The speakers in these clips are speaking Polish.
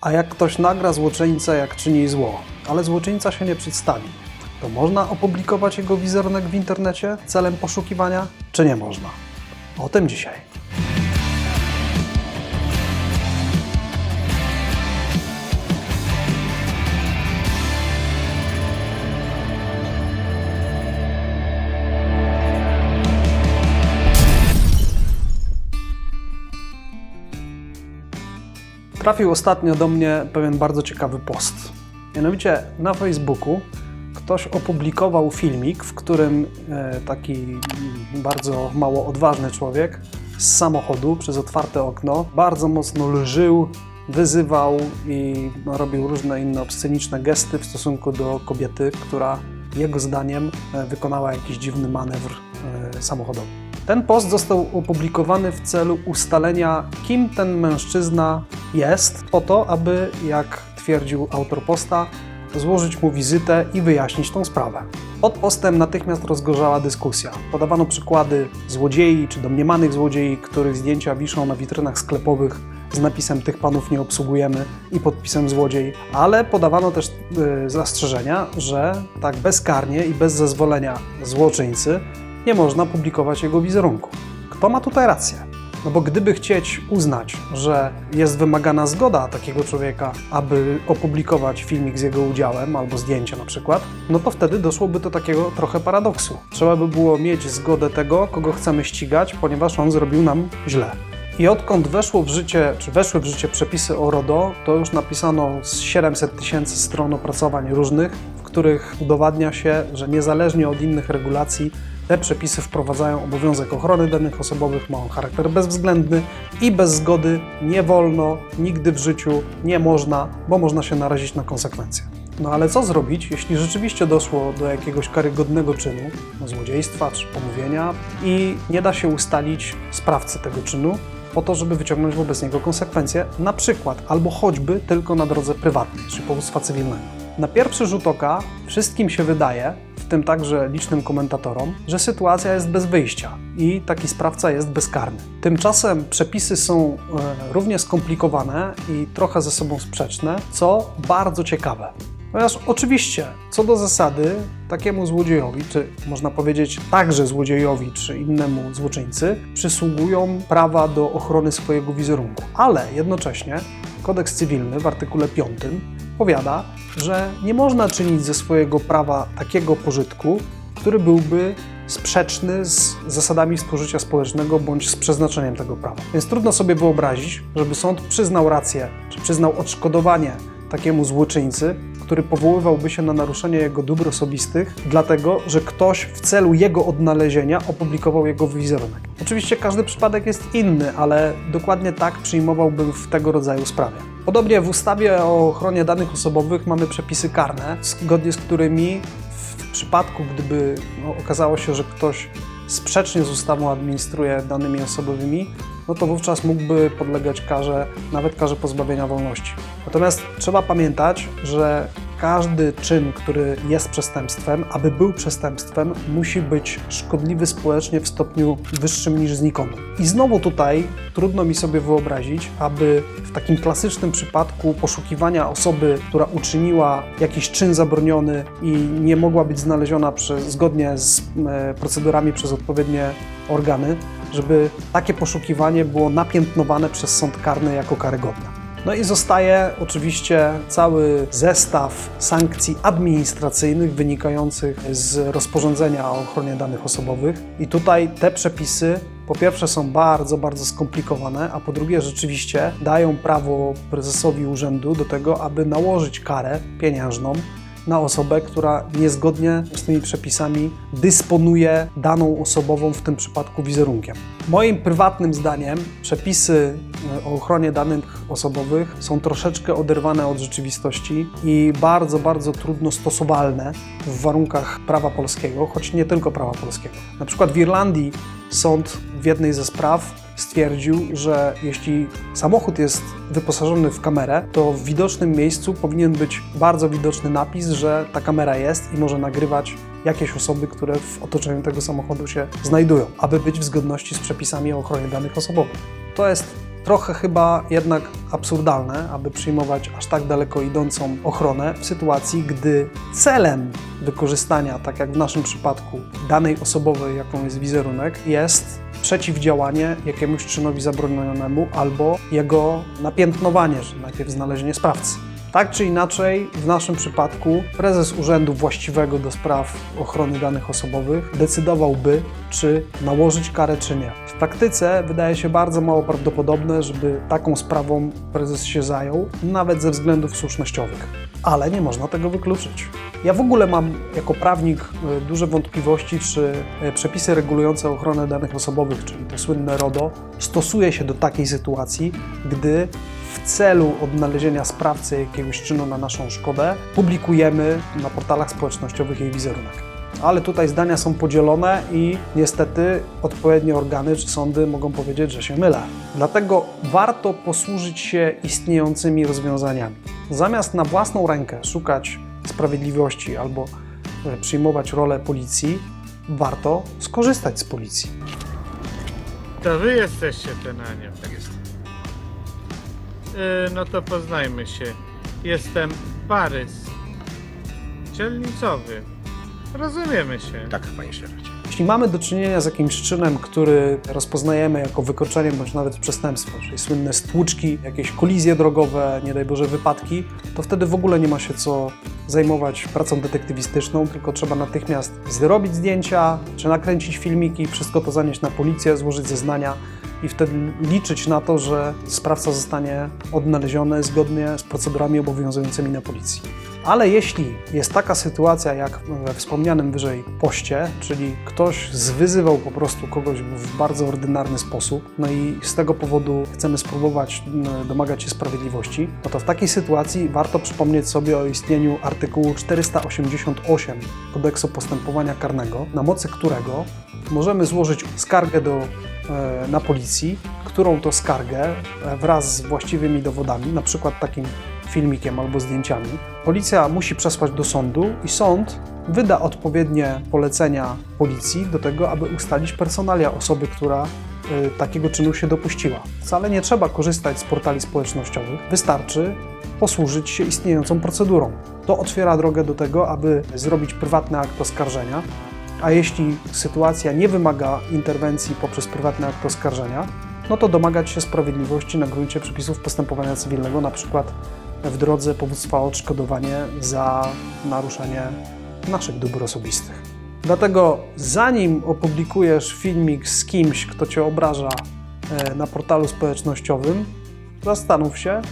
A jak ktoś nagra złoczyńcę, jak czyni zło, ale złoczyńca się nie przedstawi, to można opublikować jego wizerunek w internecie celem poszukiwania, czy nie można? O tym dzisiaj. Trafił ostatnio do mnie pewien bardzo ciekawy post. Mianowicie na Facebooku ktoś opublikował filmik, w którym e, taki bardzo mało odważny człowiek z samochodu przez otwarte okno bardzo mocno lżył, wyzywał i no, robił różne inne obsceniczne gesty w stosunku do kobiety, która jego zdaniem e, wykonała jakiś dziwny manewr e, samochodowy. Ten post został opublikowany w celu ustalenia, kim ten mężczyzna jest, po to, aby, jak twierdził autor posta, złożyć mu wizytę i wyjaśnić tą sprawę. Pod postem natychmiast rozgorzała dyskusja. Podawano przykłady złodziei czy domniemanych złodziei, których zdjęcia wiszą na witrynach sklepowych z napisem tych panów nie obsługujemy i podpisem złodziej, ale podawano też y, zastrzeżenia, że tak bezkarnie i bez zezwolenia złoczyńcy nie można publikować jego wizerunku. Kto ma tutaj rację? No bo gdyby chcieć uznać, że jest wymagana zgoda takiego człowieka, aby opublikować filmik z jego udziałem albo zdjęcie na przykład, no to wtedy doszłoby do takiego trochę paradoksu. Trzeba by było mieć zgodę tego, kogo chcemy ścigać, ponieważ on zrobił nam źle. I odkąd weszło w życie, czy weszły w życie przepisy o RODO, to już napisano z 700 tysięcy stron opracowań różnych, w których udowadnia się, że niezależnie od innych regulacji, te przepisy wprowadzają obowiązek ochrony danych osobowych, ma on charakter bezwzględny i bez zgody nie wolno, nigdy w życiu nie można, bo można się narazić na konsekwencje. No ale co zrobić, jeśli rzeczywiście doszło do jakiegoś karygodnego czynu, no, złodziejstwa czy pomówienia i nie da się ustalić sprawcy tego czynu, po to, żeby wyciągnąć wobec niego konsekwencje, na przykład albo choćby tylko na drodze prywatnej, czy powództwa cywilnego. Na pierwszy rzut oka wszystkim się wydaje, tym także licznym komentatorom, że sytuacja jest bez wyjścia i taki sprawca jest bezkarny. Tymczasem przepisy są e, równie skomplikowane i trochę ze sobą sprzeczne, co bardzo ciekawe. Ponieważ oczywiście, co do zasady, takiemu złodziejowi, czy można powiedzieć także złodziejowi, czy innemu złoczyńcy, przysługują prawa do ochrony swojego wizerunku. Ale jednocześnie kodeks cywilny w artykule 5 powiada, że nie można czynić ze swojego prawa takiego pożytku, który byłby sprzeczny z zasadami współżycia społecznego bądź z przeznaczeniem tego prawa. Więc trudno sobie wyobrazić, żeby sąd przyznał rację, czy przyznał odszkodowanie takiemu złoczyńcy, który powoływałby się na naruszenie jego dóbr osobistych, dlatego że ktoś w celu jego odnalezienia opublikował jego wizerunek. Oczywiście każdy przypadek jest inny, ale dokładnie tak przyjmowałbym w tego rodzaju sprawie. Podobnie w ustawie o ochronie danych osobowych mamy przepisy karne, zgodnie z którymi w przypadku, gdyby no, okazało się, że ktoś sprzecznie z ustawą administruje danymi osobowymi, no to wówczas mógłby podlegać karze, nawet karze pozbawienia wolności. Natomiast trzeba pamiętać, że każdy czyn, który jest przestępstwem, aby był przestępstwem, musi być szkodliwy społecznie w stopniu wyższym niż znikąd. I znowu tutaj trudno mi sobie wyobrazić, aby w takim klasycznym przypadku poszukiwania osoby, która uczyniła jakiś czyn zabroniony i nie mogła być znaleziona przez, zgodnie z e, procedurami przez odpowiednie organy, żeby takie poszukiwanie było napiętnowane przez sąd karny jako karygodne. No i zostaje oczywiście cały zestaw sankcji administracyjnych wynikających z rozporządzenia o ochronie danych osobowych. I tutaj te przepisy po pierwsze są bardzo, bardzo skomplikowane, a po drugie rzeczywiście dają prawo prezesowi urzędu do tego, aby nałożyć karę pieniężną na osobę, która niezgodnie z tymi przepisami dysponuje daną osobową, w tym przypadku wizerunkiem. Moim prywatnym zdaniem przepisy e, o ochronie danych osobowych są troszeczkę oderwane od rzeczywistości i bardzo, bardzo trudno stosowalne w warunkach prawa polskiego, choć nie tylko prawa polskiego. Na przykład w Irlandii sąd w jednej ze spraw stwierdził, że jeśli samochód jest wyposażony w kamerę, to w widocznym miejscu powinien być bardzo widoczny napis, że ta kamera jest i może nagrywać jakieś osoby, które w otoczeniu tego samochodu się znajdują, aby być w zgodności z przepisami o ochronie danych osobowych. To jest Trochę chyba jednak absurdalne, aby przyjmować aż tak daleko idącą ochronę w sytuacji, gdy celem wykorzystania, tak jak w naszym przypadku, danej osobowej, jaką jest wizerunek, jest przeciwdziałanie jakiemuś czynowi zabronionemu albo jego napiętnowanie, najpierw znalezienie sprawcy. Tak czy inaczej, w naszym przypadku prezes urzędu właściwego do spraw ochrony danych osobowych decydowałby, czy nałożyć karę, czy nie. W praktyce wydaje się bardzo mało prawdopodobne, żeby taką sprawą prezes się zajął, nawet ze względów słusznościowych. Ale nie można tego wykluczyć. Ja w ogóle mam jako prawnik e, duże wątpliwości, czy e, przepisy regulujące ochronę danych osobowych, czyli to słynne RODO, stosuje się do takiej sytuacji, gdy w celu odnalezienia sprawcy jakiegoś czynu na naszą szkodę publikujemy na portalach społecznościowych jej wizerunek. Ale tutaj zdania są podzielone i niestety odpowiednie organy czy sądy mogą powiedzieć, że się mylę. Dlatego warto posłużyć się istniejącymi rozwiązaniami. Zamiast na własną rękę szukać sprawiedliwości albo e, przyjmować rolę policji, warto skorzystać z policji. To wy jesteście ten anioł. Tak jest. No to poznajmy się. Jestem Parys. Dzielnicowy. Rozumiemy się. Tak, panie sierżancie. Jeśli mamy do czynienia z jakimś czynem, który rozpoznajemy jako wykroczenie bądź nawet przestępstwo, czyli słynne stłuczki, jakieś kolizje drogowe, nie daj Boże wypadki, to wtedy w ogóle nie ma się co zajmować pracą detektywistyczną, tylko trzeba natychmiast zrobić zdjęcia, czy nakręcić filmiki, wszystko to zanieść na policję, złożyć zeznania i wtedy liczyć na to, że sprawca zostanie odnaleziony zgodnie z procedurami obowiązującymi na policji. Ale jeśli jest taka sytuacja, jak we wspomnianym wyżej poście, czyli ktoś zwyzywał po prostu kogoś w bardzo ordynarny sposób, no i z tego powodu chcemy spróbować m, domagać się sprawiedliwości, no to w takiej sytuacji warto przypomnieć sobie o istnieniu artykułu 488 Kodeksu Postępowania Karnego, na mocy którego możemy złożyć skargę do e, na policji, którą to skargę e, wraz z właściwymi dowodami, na przykład takim filmikiem albo zdjęciami, policja musi przesłać do sądu i sąd wyda odpowiednie polecenia policji do tego, aby ustalić personalia osoby, która y, takiego czynu się dopuściła. Wcale nie trzeba korzystać z portali społecznościowych, wystarczy posłużyć się istniejącą procedurą. To otwiera drogę do tego, aby zrobić prywatny akt oskarżenia, a jeśli sytuacja nie wymaga interwencji poprzez prywatny akt oskarżenia, no to domagać się sprawiedliwości na gruncie przepisów postępowania cywilnego, przykład w drodze powództwa o odszkodowanie za naruszenie naszych dóbr osobistych. Dlatego zanim opublikujesz filmik z kimś, kto cię obraża e, na portalu społecznościowym, zastanów się,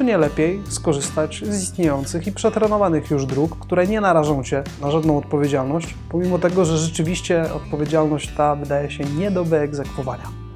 czy nie lepiej skorzystać z istniejących i przetrenowanych już dróg, które nie narażą cię na żadną odpowiedzialność, pomimo tego, że rzeczywiście odpowiedzialność ta wydaje się nie do wyegzekwowania.